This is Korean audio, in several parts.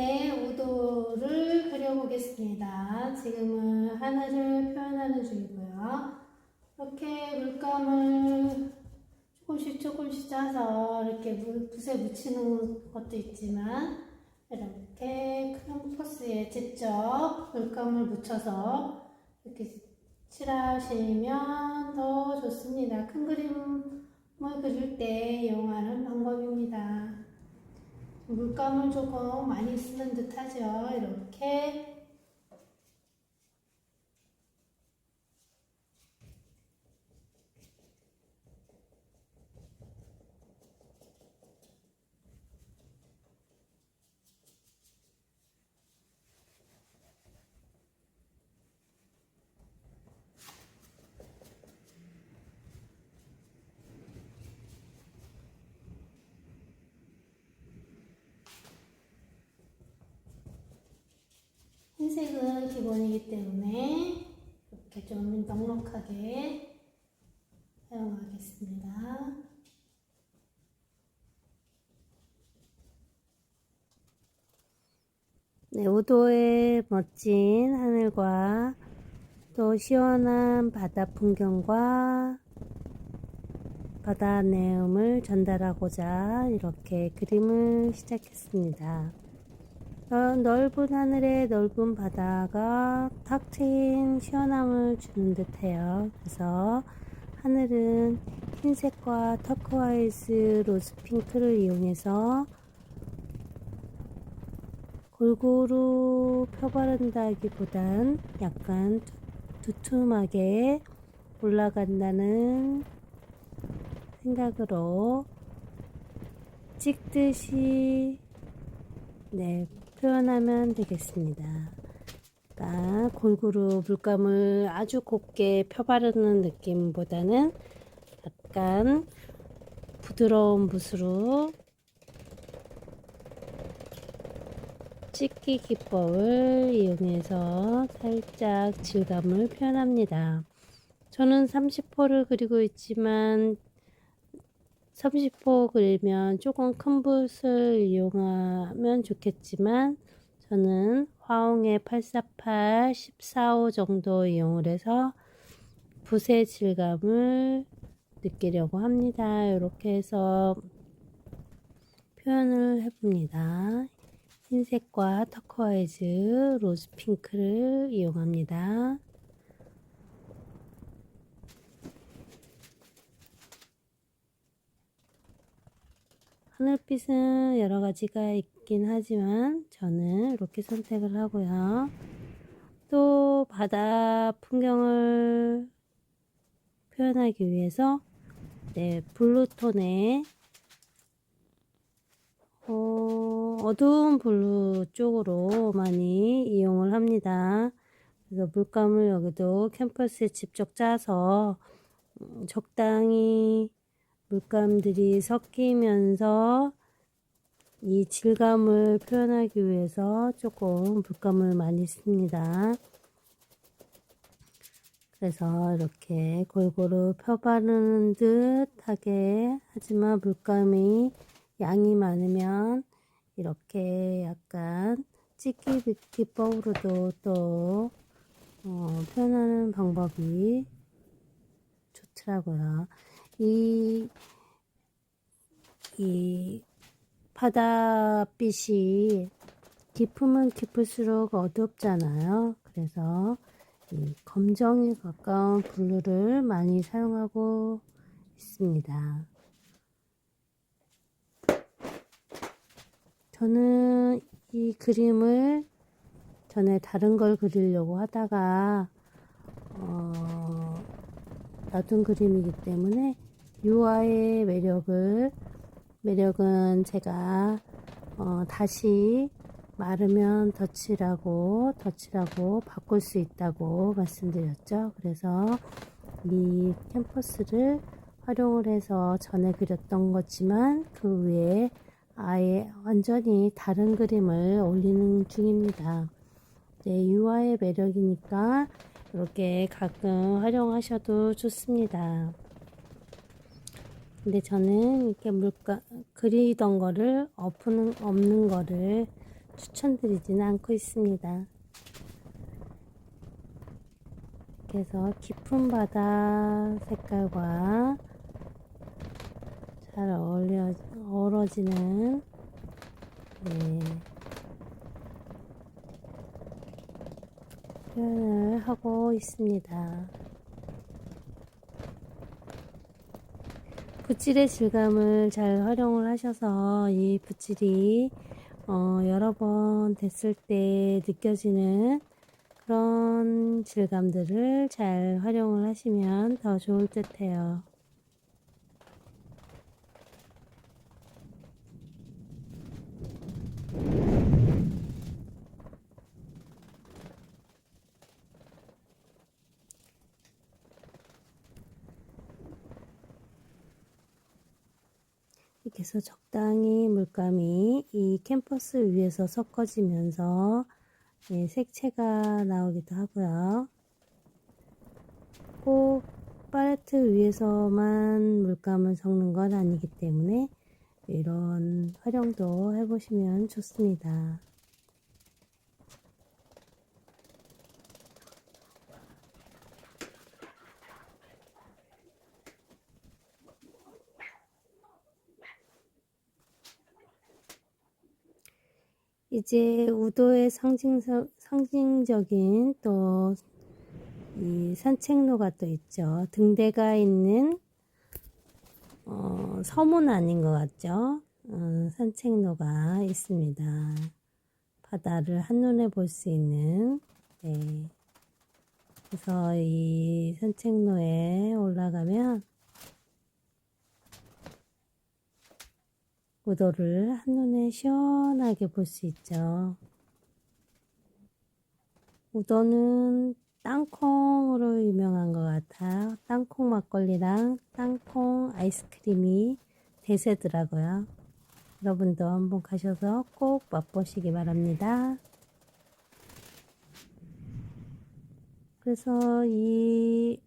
네, 우도를 그려보겠습니다. 지금은 하늘을 표현하는 중이고요. 이렇게 물감을 조금씩 조금씩 짜서 이렇게 물, 붓에 묻히는 것도 있지만 이렇게 크롬포스에 직접 물감을 묻혀서 이렇게 칠하시면 더 좋습니다. 큰 그림을 그릴 때 이용하는 방법입니다. 물감을 조금 많이 쓰는 듯 하죠. 이렇게. 흰색은 기본이기 때문에 이렇게 좀 넉넉하게 사용하겠습니다. 네, 우도의 멋진 하늘과 또 시원한 바다 풍경과 바다 내음을 전달하고자 이렇게 그림을 시작했습니다. 어, 넓은 하늘에 넓은 바다가 탁 트인 시원함을 주는 듯해요. 그래서 하늘은 흰색과 터크와이즈 로즈 핑크를 이용해서 골고루 펴바른다기보단 약간 두- 두툼하게 올라간다는 생각으로 찍듯이 네, 표현하면 되겠습니다. 그러니까 골고루 물감을 아주 곱게 펴바르는 느낌보다는 약간 부드러운 붓으로 찍기 기법을 이용해서 살짝 질감을 표현합니다. 저는 30호를 그리고 있지만 30호 그리면 조금 큰 붓을 이용하면 좋겠지만 저는 화홍의 848, 14호 정도 이용을 해서 붓의 질감을 느끼려고 합니다. 이렇게 해서 표현을 해봅니다. 흰색과 터코와이즈, 로즈 핑크를 이용합니다. 하늘빛은 여러 가지가 있긴 하지만 저는 이렇게 선택을 하고요. 또 바다 풍경을 표현하기 위해서 네, 블루톤의 어, 어두운 블루 쪽으로 많이 이용을 합니다. 그래서 물감을 여기도 캠퍼스에 직접 짜서 음, 적당히 물감들이 섞이면서 이 질감을 표현하기 위해서 조금 물감을 많이 씁니다. 그래서 이렇게 골고루 펴바르는 듯하게 하지만 물감이 양이 많으면 이렇게 약간 찍기 기법으로도 또 어, 표현하는 방법이 좋더라고요. 이, 이 바다빛이 깊으면 깊을수록 어둡잖아요. 그래서 이 검정에 가까운 블루를 많이 사용하고 있습니다. 저는 이 그림을 전에 다른 걸 그리려고 하다가 어, 놔둔 그림이기 때문에 유아의 매력을 매력은 제가 어, 다시 마르면 덧칠하고 덧칠하고 바꿀 수 있다고 말씀드렸죠. 그래서 이 캠퍼스를 활용을 해서 전에 그렸던 거지만 그 위에 아예 완전히 다른 그림을 올리는 중입니다. 네, 유아의 매력이니까 이렇게 가끔 활용하셔도 좋습니다. 근데 저는 이렇게 물감 그리던 거를 엎는 없는 거를 추천드리지는 않고 있습니다. 그래서 깊은 바다 색깔과 잘 어울려, 어우러지는 네, 표현을 하고 있습니다. 붓질의 질감을 잘 활용을 하셔서 이 붓질이 어, 여러 번 됐을 때 느껴지는 그런 질감들을 잘 활용을 하시면 더 좋을 듯 해요. 이렇게 해서 적당히 물감이 이 캔버스 위에서 섞어지면서 예, 색채가 나오기도 하고요. 꼭 팔레트 위에서만 물감을 섞는 건 아니기 때문에 이런 활용도 해보시면 좋습니다. 이제 우도의 상징적, 상징적인 또 이 산책로가 또 있죠. 등대가 있는 어, 섬은 아닌 것 같죠. 어, 산책로가 있습니다. 바다를 한눈에 볼 수 있는 네. 그래서 이 산책로에 올라가면 우도를 한눈에 시원하게 볼 수 있죠. 우도는 땅콩으로 유명한 것 같아요. 땅콩 막걸리랑 땅콩 아이스크림이 대세더라고요. 여러분도 한번 가셔서 꼭 맛보시기 바랍니다. 그래서 이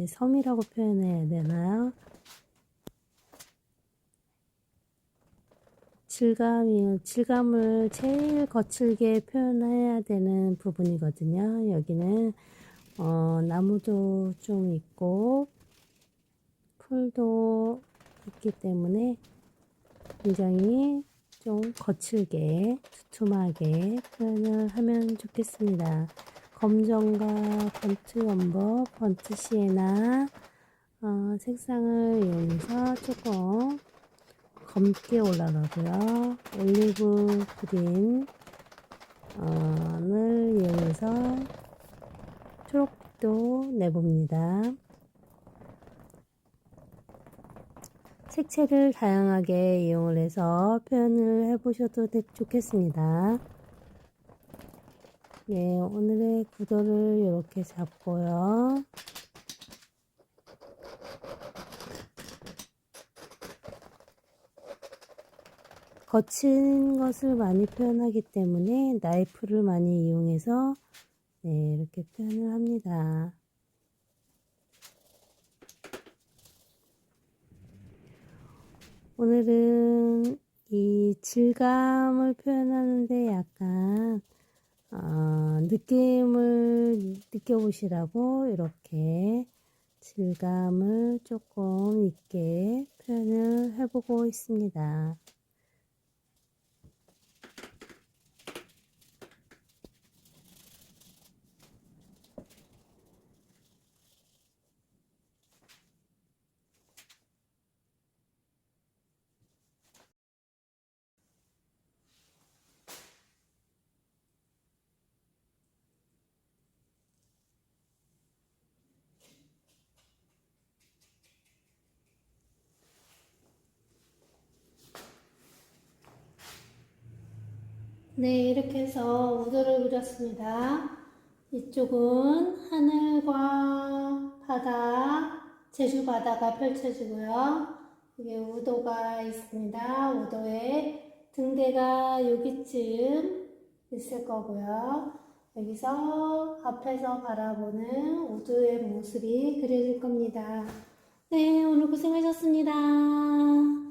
이제 섬이라고 표현해야 되나요? 질감이, 질감을 제일 거칠게 표현해야 되는 부분이거든요. 여기는, 어, 나무도 좀 있고, 풀도 있기 때문에 굉장히 좀 거칠게, 두툼하게 표현을 하면 좋겠습니다. 검정과 번트 연보, 번트 시에나 어, 색상을 이용해서 조금 검게 올라가고요. 올리브 그린을 이용해서 초록도 내봅니다. 색채를 다양하게 이용을 해서 표현을 해보셔도 좋겠습니다. 네, 오늘의 구도를 이렇게 잡고요. 거친 것을 많이 표현하기 때문에 나이프를 많이 이용해서 네, 이렇게 표현을 합니다. 오늘은 이 질감을 표현하는데 약간 어, 느낌을 느껴보시라고 이렇게 질감을 조금 있게 표현을 해보고 있습니다. 네, 이렇게 해서 우도를 그렸습니다. 이쪽은 하늘과 바다, 제주 바다가 펼쳐지고요. 이게 우도가 있습니다. 우도에 등대가 여기쯤 있을 거고요. 여기서 앞에서 바라보는 우도의 모습이 그려질 겁니다. 네, 오늘 고생하셨습니다.